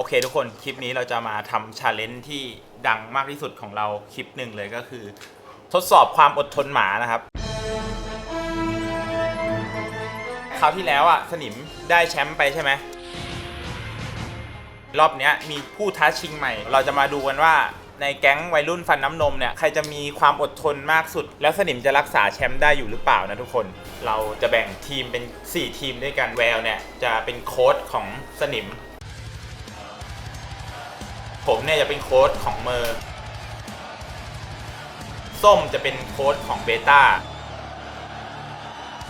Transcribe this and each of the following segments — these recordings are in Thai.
โอเคทุกคนคลิปนี้เราจะมาทำชาเลนจ์ที่ดังมากที่สุดของเราคลิปหนึ่งเลยก็คือ ทดสอบความอดทนหมานะครับคราวที่แล้วอะสนิมได้แชมป์ไปใช่ไหมรอบเนี้ยมีผู้ท้าชิงใหม่ เราจะมาดูกันว่าในแก๊งวัยรุ่นฟันน้ำนมเนี่ยใครจะมีความอดทนมากสุด แล้วสนิมจะรักษาแชมป์ได้อยู่หรือเปล่านะทุกคน เราจะแบ่งทีมเป็น 4 ทีมด้วยกันแววเนี่ยจะเป็นโค้ชของสนิม ผมเนี่ยจะเป็นโค้ชของเมอร์ส้มจะเป็นโค้ชของเบต้า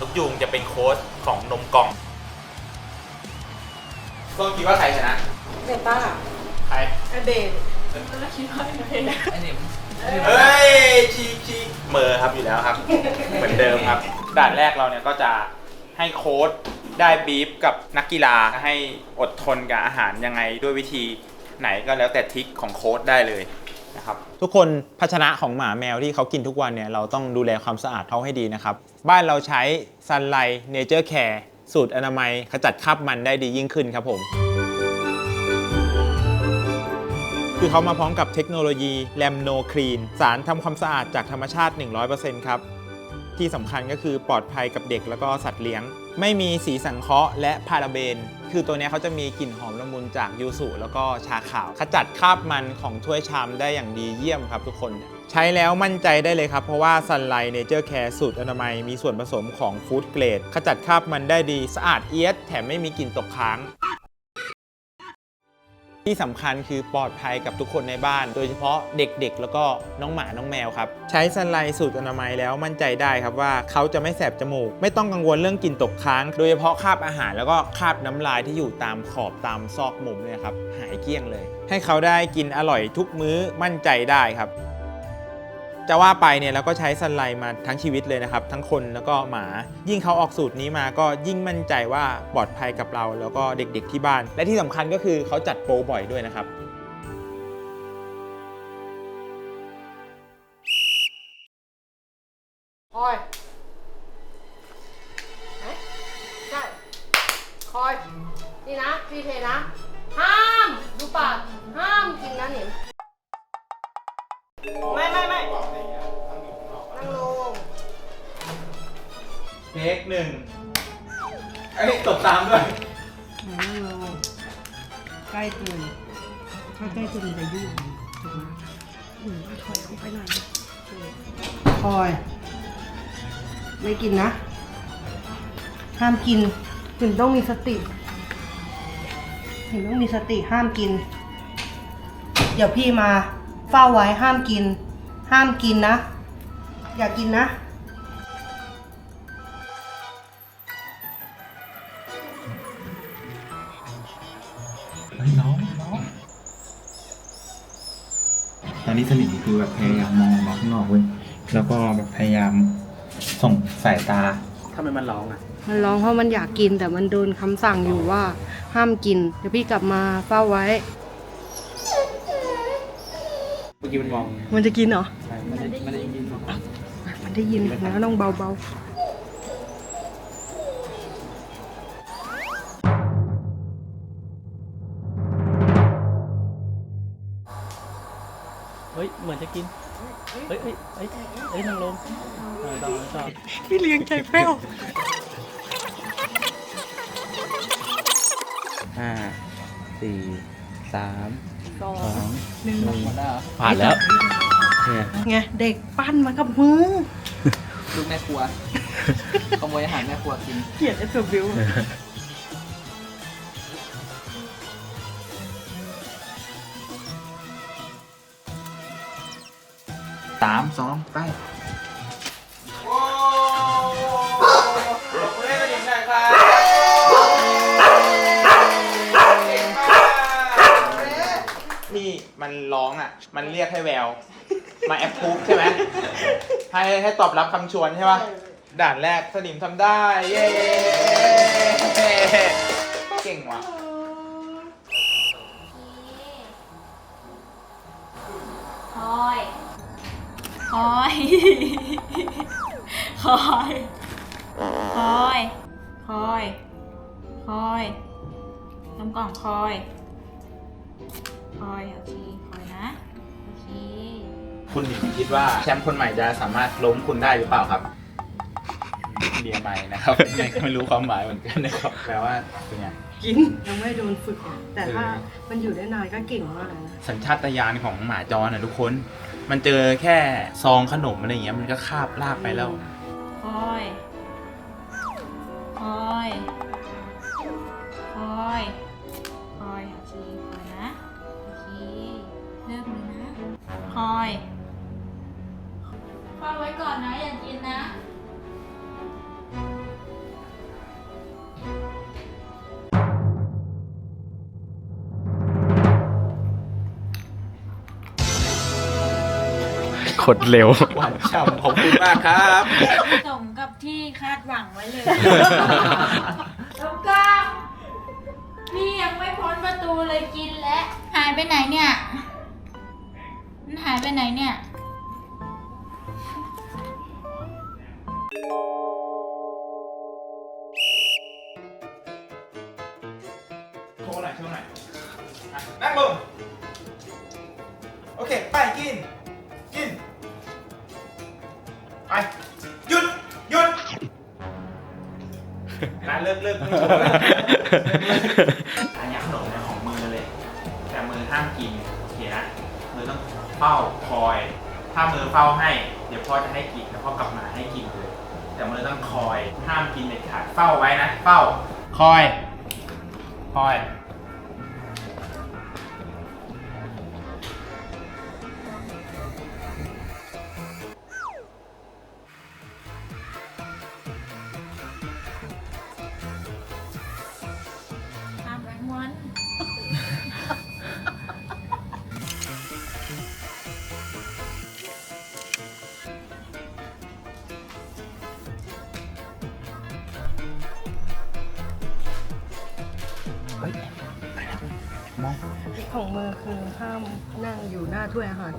ลูกยุงจะเป็นโค้ชของนมกล่องส้มคิดว่าใครชนะเบต้าใครไอเบนแล้วคิดว่าไงไอ้หนิมเฮ้ยชีชีเมอร์ครับอยู่แล้วครับ เหมือนเดิมครับด่านแรกเราเนี่ยก็จะให้โค้ดได้บีฟกับนักกีฬาให้อดทนกับอาหารยังไงด้วยวิธี ไหนก็แล้วแต่ทริคของโค้ดได้เลยนะครับทุกคนภาชนะของหมาแมวที่เขากินทุกวันเนี่ยเราต้องดูแลความสะอาดเขาให้ดีนะครับ บ้านเราใช้ซันไลเนเจอร์แคร์สูตรอนามัยขจัดคราบมันได้ดียิ่งขึ้นครับผม คือเขามาพร้อมกับเทคโนโลยีแลมโนคลีนสารทำความสะอาดจากธรรมชาติ 100%ครับ ที่สำคัญก็คือปลอดภัยกับเด็กแล้วก็สัตว์เลี้ยง ไม่มีสีสังเคราะห์และพาราเบน คือตัวนี้เขาจะมีกลิ่นหอมละมุนจากยูสุแล้วก็ชาขาว ขจัดคราบมันของถ้วยชามได้อย่างดีเยี่ยมครับทุกคน ใช้แล้วมั่นใจได้เลยครับ เพราะว่า Sunlight Nature Care สูตรอนามัยมีส่วนผสมของฟู้ดเกรดขจัดคราบมันได้ดีสะอาดเอียดแถมไม่มีกลิ่นตกค้าง ที่สำคัญคือปลอดภัยกับทุกคนในบ้าน โดยเฉพาะเด็กๆ แล้วก็น้องหมาน้องแมวครับใช้สันไลสูตรอนามัยแล้วมั่นใจได้ครับว่าเขาจะไม่แสบจมูก ไม่ต้องกังวลเรื่องกลิ่นตกค้าง โดยเฉพาะคราบอาหารแล้วก็คราบน้ำลายที่อยู่ตามขอบตามซอกมุมเนี่ยครับหายเกลี้ยงเลย ให้เขาได้กินอร่อยทุกมื้อมั่นใจได้ครับ จะว่าไปเนี่ยเราก็ใช้สไลด์มาทั้งชีวิตเลยนะครับ ทั้งคนแล้วก็หมา ยิ่งเขาออกสูตรนี้มาก็ยิ่งมั่นใจว่าปลอดภัยกับเราแล้วก็เด็กๆที่บ้าน และที่สำคัญก็คือเขาจัดโปรบ่อยด้วยนะครับ เทคหนึ่งไอ้ยตบตามด้วยนั่งลใกล้ตื่นถ้าใกล้ตื่นจะยุ่งถูกไหมอืมถอยออกไปหน่อยคอย ไม่กินนะ ห้ามกิน ถึงต้องมีสติ ถึงต้องมีสติห้ามกิน เดี๋ยวพี่มา เฝ้าไว้ห้ามกิน ห้ามกินนะ อย่ากินนะ ตอนนี้สนิทคือแบบพยายามมองออกมาข้างนอกเว้ยแล้วก็แบบพยายามส่งสายตา ทำไมมันร้องอะ มันร้องเพราะมันอยากกินแต่มันโดนคำสั่งอยู่ว่าห้ามกิน เดี๋ยวพี่กลับมาเฝ้าไว้ เมื่อกี้มันมองมันจะกินเหรอมันได้มันได้ยินมันได้ยินนะต้องเบา เฮ้ยเหมือนจะกิน เฮ้ยเฮ้ยเฮ้ยเฮ้ยนั่งลงเออต่อต่อๆพี่เลี้ยงใจแป้วห้าสี่สามสอสองหนึ่งหนึ่งผ่านแล้วเนี่ยไงเด็กปั้นมากับมือลูกแม่ครัวขโมยอาหารแม่ครัวกิน เกลียดเอสบิวสามสองไปโอ้ปรบมือให้สนิมหน่อยครับนี่มันร้องอะ มันเรียกให้แวว มาแอปพูฟใช่ไหม ให้ให้ตอบรับคำชวนใช่ป่ะ ด่านแรกสนิมทำได้ เย้ คอยคอยคอยคอยคอยน้ำกล่องคอยคอยโอเคคอยนะโอเคคุณหนิงคิดว่าแชมป์คนใหม่จะสามารถล้มคุณได้หรือเปล่าครับเดียใหม่นะครับไม่ไม่รู้ความหมายเหมือนกันนะครับแปลว่าเป็นไงกินยังไม่โดนฝึกอะแต่ถ้าเออมันอยู่ได้นานก็เก่งมากเลยนะสัญชาตญาณของหมาจรนะทุกคน มันเจอแค่ซองขนมอะไรอย่างเงี้ยมันก็คาบลากไปแล้วคอยคอยคอยคอยโอเคคอยนะโอเคเริ่มเลยนะคอยฟังไว้ก่อนนะอย่ากินนะ ดเร็ว หวานฉ่ำขอบคุณมากครับ สมกับที่คาดหวังไว้เลย แล้วก็พี่ยังไม่พ้นประตูเลยกินแล้วหายไปไหนเนี่ย มันหายไปไหนเนี่ย โชว์หน่อยโชว์หน่อยอะนั่งลงโอเค ไปกินกิน ไปหยุดหยุดนะเลิกเลิกไม่โชว์แล้วอันนี้ขนมเนี่ยของมือเลย แต่มือห้ามกินโอเคนะมือต้องเฝ้าคอย ถ้ามือเฝ้าให้ เดี๋ยวพ่อจะให้กินแล้วพ่อกลับมาให้กินเลย แต่มือต้องคอยห้ามกินเด็ดขาดเฝ้าไว้นะ เฝ้าคอย คอย ของมือคือห้ามนั่งอยู่หน้าถ้วยอาหาร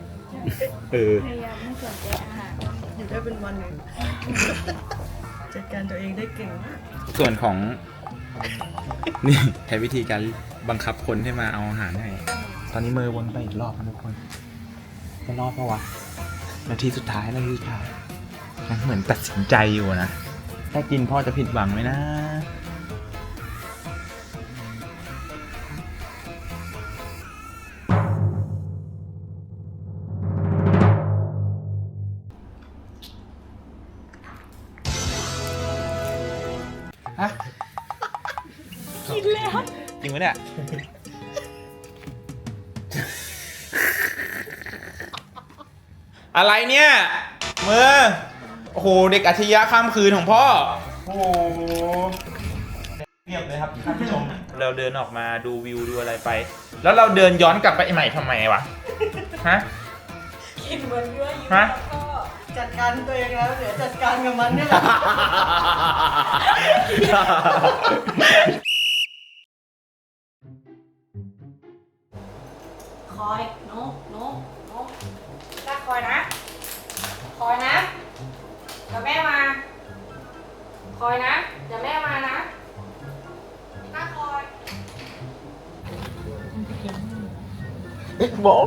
เออพยายามไม่สนใจอาหารอยู่ได้เป็นวันเลยจัดการตัวเองได้เก่งมากส่วนของ นี่ใช้วิธีการบังคับคนให้มาเอาอาหารให้ ตอนนี้มือวนไปอีกรอบนะทุกคนจะรอบปะวะนาทีสุดท้ายนาทีสุดท้ายมันเหมือนตัดสินใจอยู่นะ ถ้ากินพ่อจะผิดหวังไหมนะ กินแล้วจริงไหมเนี่ย อะไรเนี่ยมือโอ้โห เด็กอัจฉริยะข้ามคืนของพ่อ โอ้โหเรียบเลยครับท่านผู้ชม เราเดินออกมาดูวิวดูอะไรไป แล้วเราเดินย้อนกลับไปใหม่ทำไมวะ ฮะ กินเหมือนยั่วยุฮะจัดการตัวเองแล้วเดี๋ยวจัดการกับมันนี่แหละ คอยโน้โน้โน้ตักคอยนะ คอยนะเดี๋ยวแม่มา คอยนะเดี๋ยวแม่มานะตักคอย บอก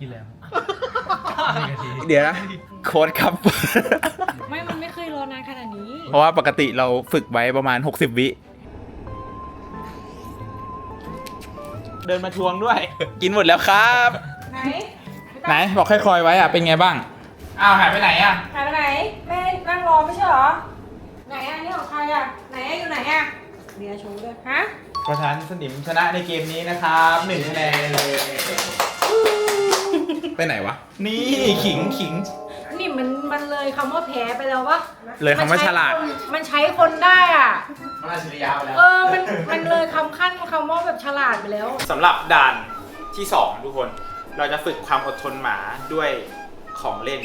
กินแล้วเดี๋ยวนะโค้ดครับ ไม่ มันไม่เคยรอนานขนาดนี้ เพราะว่าปกติเราฝึกไว้ประมาณ 60 วิ เดินมาทวงด้วย กินหมดแล้วครับ ไหนไหนบอกค่อยๆไว้อะเป็นไงบ้าง อ้าวหายไปไหนอะหายไปไหนแม่นั่งรอไม่ใช่เหรอ ไหนอะนี่ของใครอะ ไหนอะอยู่ไหนอะเบียร์ชูด้วยฮะ เพราะฉะนั้นสนิมชนะในเกมนี้นะครับหนึ่งคะแนนเลย ไปไหนวะ นี่ขิงขิงเลยคำว่าแพ้ไปแล้ววะเลยคำว่าฉลาด มันใช้คนได้อะ มันอาชริยะไปแล้วเออ มันมันเลยคำขั้นคำว่าแบบฉลาดไปแล้ว สำหรับด่านที่ 2 ทุกคน เราจะฝึกความอดทนหมาด้วยของเล่น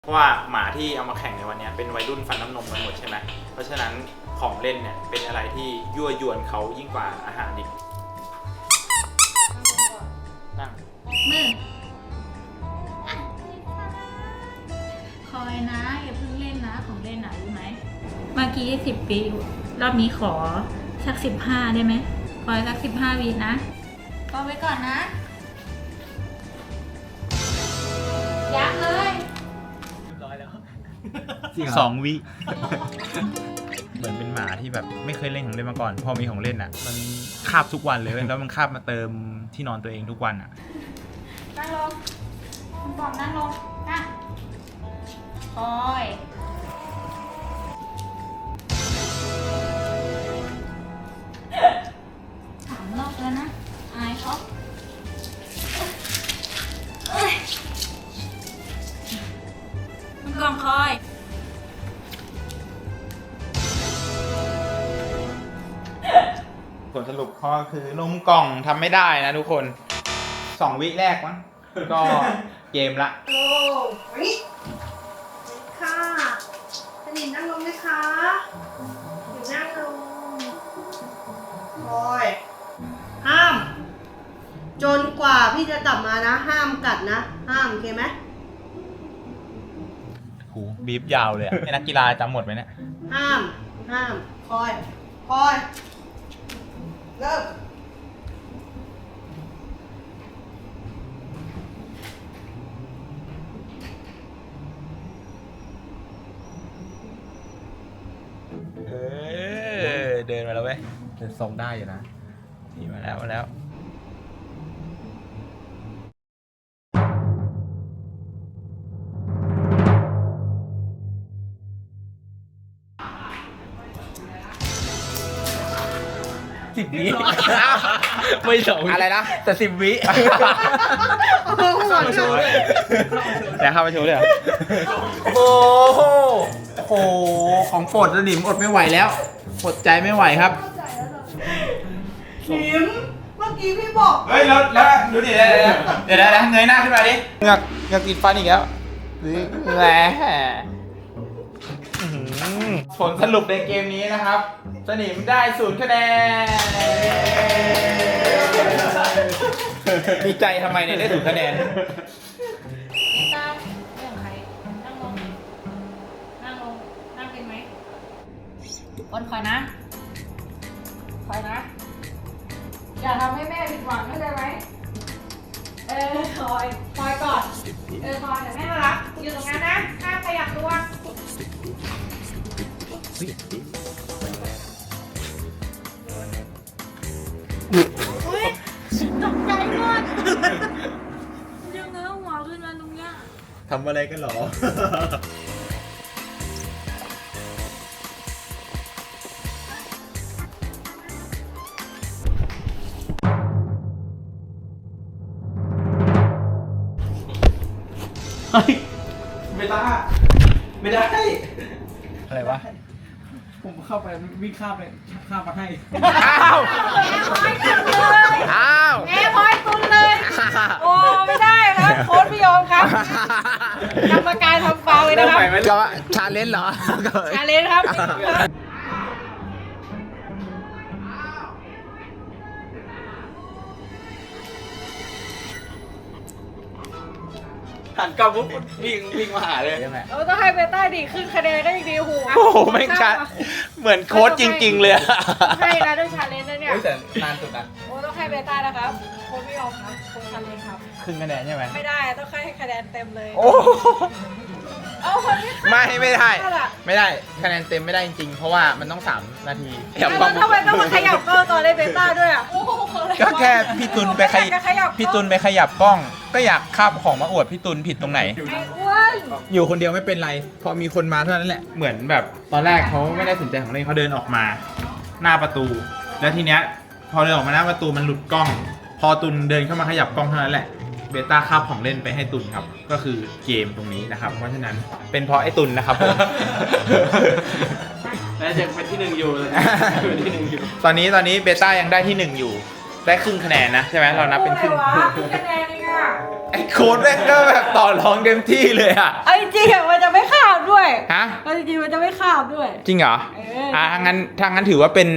เพราะว่าหมาที่เอามาแข่งในวันนี้เป็นวัยรุ่นฟันน้ำนมกันหมดใช่ไหมเพราะฉะนั้นของเล่นเนี่ยเป็นอะไรที่ยั่วยวนเขายิ่งกว่าอาหารดิบ นั่ง มืออะคอยนะอย่าเพิ่งเล่นนะของเล่นนะรู้ไหม เมื่อกี้สิบปีรอบนี้ขอสักสิบห้าได้ไหมคอยสักสิบห้าวินะก็ไว้ก่อนนะ ยักเลยร้อยแล้วสองวิ เหมือนเป็นหมาที่แบบไม่เคยเล่นของเล่นมาก่อน พอมีของเล่นอะ มันคาบทุกวันเลยเว้ยแล้วมันคาบมาเติม ที่นอนตัวเองทุกวันอะ นั่งลงคุณบอกนั่งลงนั่งคอย คือนมกล่องทำไม่ได้นะทุกคนสองวิแรกมั้งก็เกมละ โอ้ยค่ะสนิมนั่งลงไหมคะอยู่นั่งลงคอยห้าม จนกว่าพี่จะกลับมานะ ห้ามกัดนะ ห้ามโอเคไหมหูบีบยาวเลยอะ ไอ้นักกีฬาจำหมดไหมเนี่ย ห้าม ห้าม คอย คอย เริ่มเออเดินมาแล้วเว้ยเดินทรงได้อยู่นะนี่มาแล้วมาแล้ว สิบวิไม่สองอะไรนะ แต่สิบวิเข้ามาโชว์แต่เข้ามาโชว์เลยเหรอโอ้โหโอ้โหของโปรดสนิมอดไม่ไหวแล้วอดใจไม่ไหวครับหิมเมื่อกี้พี่บอก เฮ้ยแล้วแล้วดูดิเดี๋ยวเดี๋ยวเดี๋ยวเดี๋ยวเงยหน้าขึ้นมาดิเหงือกเหงือกติดฟันอีกแล้วแหม ผลสรุปในเกมนี้นะครับ สนิมได้ศูนย์คะแนนดีใจทำไมเนี่ยได้ศูนย์คะแนน ตาเรื่องใคร นั่งลงนั่งลง นั่งเป็นไหมอ้นคอยนะ คอยนะ อย่าทำให้แม่ผิดหวังเข้าใจไหม เออคอย คอยก่อน เออคอยเดี๋ยวแม่มารับอยู่ตรงนั้นนะห้ามขยับตัว ตกใจหมดยังเงื้อหัวขึ้นมาตรงเนี้ยทำอะไรกันหรอ เฮ้ย ไม่ได้ ไม่ได้ อะไรวะ ผมเข้าไปวิ่งข้ามเลยข้ามมาให้ อ้าว อ้าวแม่พอยตุนเลย โอ้ ไม่ได้ครับโค้ชไม่ยอมครับกรรมการทำฟาวล์เลยนะครับก็ชาเลนจ์เหรอ ชาเลนจ์ครับ หันกลับปุ๊บวิ่งวิ่งมาหาเลย เราต้องให้เบต้าดีขึ้นคะแนนก็ยังดีโอ้โหโอ้โหแม่งชัด เหมือนโค้ดจริง ๆ เลยอะให้นะด้วยชาเลนจ์นะเนี่ยเฮ้ยแต่นานสุดนะโอ้ต้องให้เบต้านะครับโค้ชไม่ยอมครับโค้ชชาเลนจ์ครับ ครึ่งคะแนนใช่ไหมไม่ได้ต้องให้คะแนนเต็มเลย โอ้เอาคนที่ไม่ไม่ได้เข้าล่ะไม่ได้คะแนนเต็มไม่ได้จริงๆ เพราะว่ามันต้อง 3 นาทีแล้วทำไมต้องมาขยับก็ตอนได้เบต้าด้วยอะ ก็แค่พี่ตุนไปขยขยับพี่ตุนไปขยับกล้อง ก็อยากคาบของมาอวดพี่ตุนผิดตรงไหน ไอ้อ้วนอยู่คนเดียวไม่เป็นไร พอมีคนมาเท่านั้นแหละ เหมือนแบบตอนแรกเขาไม่ได้สนใจของเล่นเขาเดินออกมา หน้าประตู แล้วทีเนี้ยพอเดินออกมาหน้าประตูมันหลุดกล้อง พอตุนเดินเข้ามาขยับกล้องเท่านั้นแหละเบต้าคาบของเล่นไปให้ตุนครับ ก็คือเกมตรงนี้นะครับ เพราะฉะนั้นเป็นเพราะไอ้ตุนนะครับผม แล้วจะเป็นที่หนึ่งอยู่เลยเป็นที่หนึ่งอยู่ ตอนนี้ตอนนี้เบต้ายังได้ที่หนึ่งอยู่ ได้ครึ่งคะแนนนะใช่ไหมเรานับเป็นครึ่งอะไรวะพี่คะแนนเองอะ ไอ้โค้ดแม่งก็แบบต่อรองเต็มที่เลยอะไอ้จริงๆอะมันจะไม่ขาดด้วยฮะเอาจริงๆมันจะไม่ขาดด้วย จริงเหรอเอออ่ อ่างั้นถ้างั้นถือว่าเป็น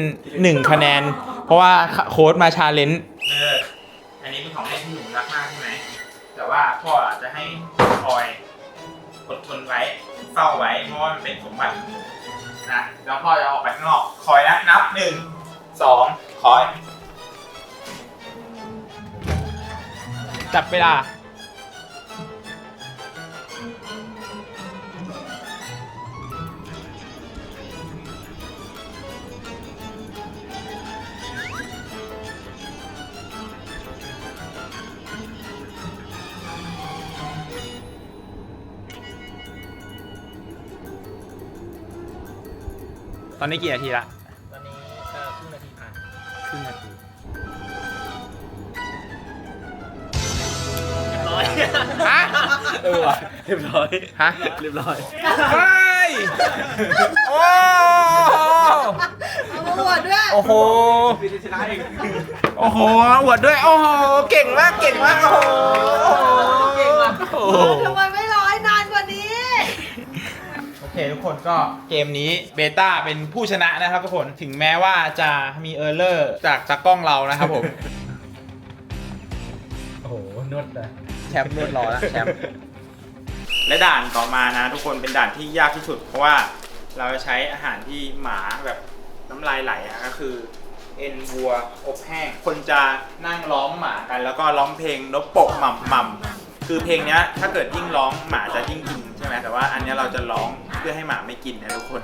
หนึ่งคะแนน เพราะว่าโค้ดมาชาเลนจ์เออ อันนี้เป็นของเล่นที่หนูรักมากใช่ไหม แต่ว่าพ่ออาจจะให้คอยอดทนไว้เฝ้าไว้ เพราะว่ามันเป็นสมบัติของหนูนะ แล้วพ่อจะออกไปข้างนอก คอยนะนับหนึ่ง สอง คอย จับเวลา ตอนนี้กี่นาทีละตอนนี้ก็ครึ่งนาทีผ่านครึ่งนาทีร้อยฮะเออว่ะเรียบร้อย ฮะเรียบร้อย เฮ้ยโอ้เอามาบวชด้วย โอ้โหพี่ชนะเองโอ้โหอวดด้วย โอ้โห เก่งมาก เก่งมาก โอ้โห เก่งมากโอ้โห ทำไมไม่ เคทุกคนก็เกมนี้เบต้าเป็นผู้ชนะนะครับทุกคนถึงแม้ว่าจะมีเออร์เลอร์จากตากล้องเรานะครับผม โอ้โหนวดเลยแชมป์รวดรอแล้วแชมป์และด่านต่อมานะ ทุกคนเป็นด่านที่ยากที่สุด เพราะว่าเราจะใช้อาหารที่หมาแบบน้ำลายไหลอะก็คือเอ็นวัวอบแห้ง คนจะนั่งล้อมหมากัน แล้วก็ร้องเพลงนกปกหม่ำหม่ำคือเพลงเนี้ยถ้าเกิดยิ่งร้องหมาจะยิ่งกินใช่ไหมแต่ว่าอันเนี้ยเราจะร้อง เพื่อให้หมาไม่กินนะทุกคน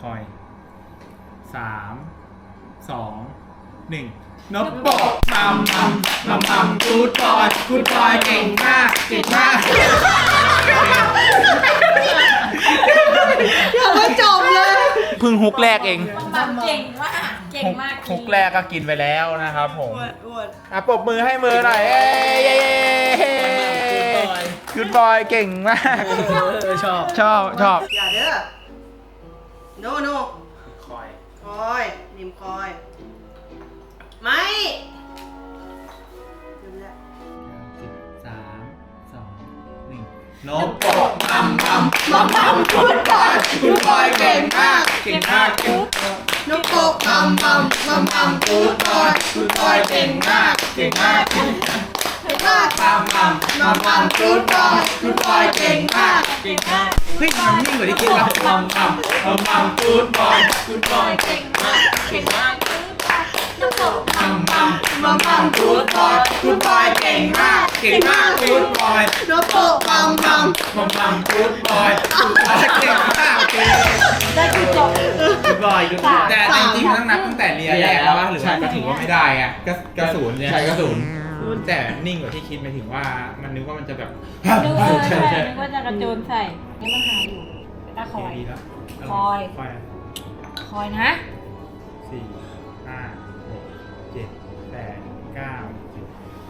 คอยสามสองหนึ่งนกปกมัมมัมมัมมัมกูดบอยกูดบอยเก่งมากเก่งมากยังไม่จบเลยเพิ่งฮุกแรกเองแบบเก่งมากเก่งมากฮุกแรกก็กินไปแล้วนะครับผมอวดอวดอะปรบมือให้มือหน่อยเอ้ย เย้เย้กูดบอยเก่งมาก เออชอบชอบชอบ อย่าเด้อ โนโนคอย คอยนิมคอย ไม่ลืมแล้วสามสองหนึ่งนกปกมัมมัมมัมมัมกูดบอยกูดบอยเก่งมากเก่งมากเก่งนกโปกมัมมัมมัมมัมกูดบอยกูดบอยเก่งมากเก่งมากเก่ง มากมัมมัมมัมมัมกูดบอยกูดบอยเก่งมากเก่งมากเฮ้ยมันนิ่งกว่าที่คิดว่ะมัมมัมมัมมัมกูดบอยกูดบอยเก่งมากเก่งมากนกปกมัมมัมมัมมัมกูดบอยกูดบอยเก่งมากเก่งมากกูดบอยนกโปกมัมมัมมัมมัมกูดบอยกูดบอยเก่งมากเก่งได้จุดจบ กูดบอยกูดบอยแต่จริงๆต้องนับตั้งแต่เรียนแรกแล้วว่าหรือว่าก็ถือว่าไม่ได้ไงก็กระสุนใช่กระสุน แต่นิ่งกว่าที่คิดหมายถึงว่ามันนึกว่ามันจะแบบนึกว่าใช่นึกว่าจะกระโจนใส่นี่มันหาอยู่ตาคอย ดีแล้วคอย คอยคอยนะสี่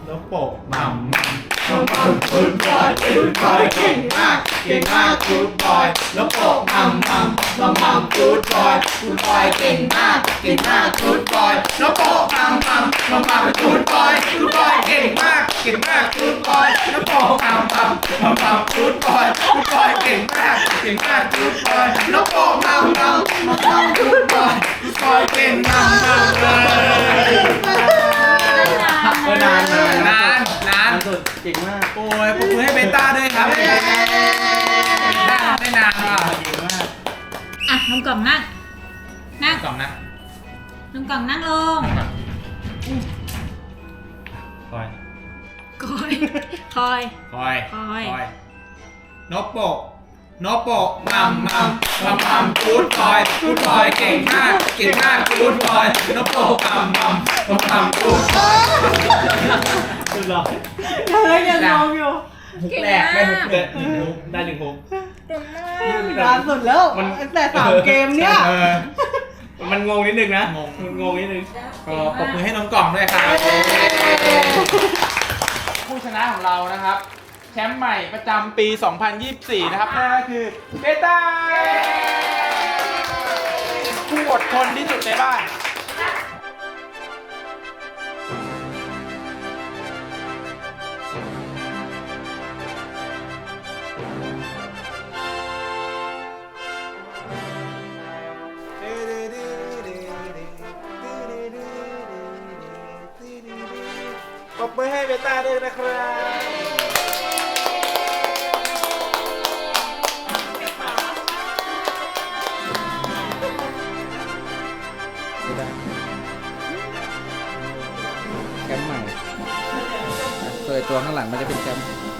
แล้วโปกมัมมัมมัมมัมกูดบอยกูดบอยเก่งมากเก่งมากกูดบอยแล้วโปกมัมมัมมัมมัมกูดบอยกูดบอยเก่งมากเก่งมากกูดบอยแล้วโปกมัมมัมมัมมัมกูดบอยกูดบอยเก่งมาก เก่งมากกูดบอยนกโปกมัมมัมมัมมัมกูดบอยกูดบอยเก่งมากเก่งมากกูดบอยนกโปกมัมมัมมัมมัมกูดบอยกูดบอยเก่งมากเลยเออนานนานนานนานสุดเก่งมากโอ้ยปรบมือให้เบต้าด้วยครับได้ได้นานว่ะเก่งมากอะน้องกล่องนั่งนั่งสองนะน้องกล่องนั่งลงคอย คอย คอย คอย คอย นกโปกนกโปกมัมมัมมัมมัมกูดบอยกูดบอย เก่งมาก เก่งมากกูดบอย นกโปกมัมมัมมัมมัมกูดบอยเรียบร้อยเฮ้ยยังงงอยู่ฮุกแรกได้ฮุกเด็ดหนึ่งฮุกได้หนึ่งฮุกนานสุดแล้วตั้งแต่สามเกมเนี่ยออมันงงนิดนึงนะงงมันงงนิดนึงก็ปรบมือให้น้องกล่องด้วยครับ ผู้ชนะของเรานะครับ แชมป์ใหม่ประจำปี 2024 นะครับนั่นก็คือเบต้าผู้อดทนที่สุดในบ้าน ด้วยนะครับแคมป์ใหม่เคยตัวข้างหลังมันจะเป็นแคมป์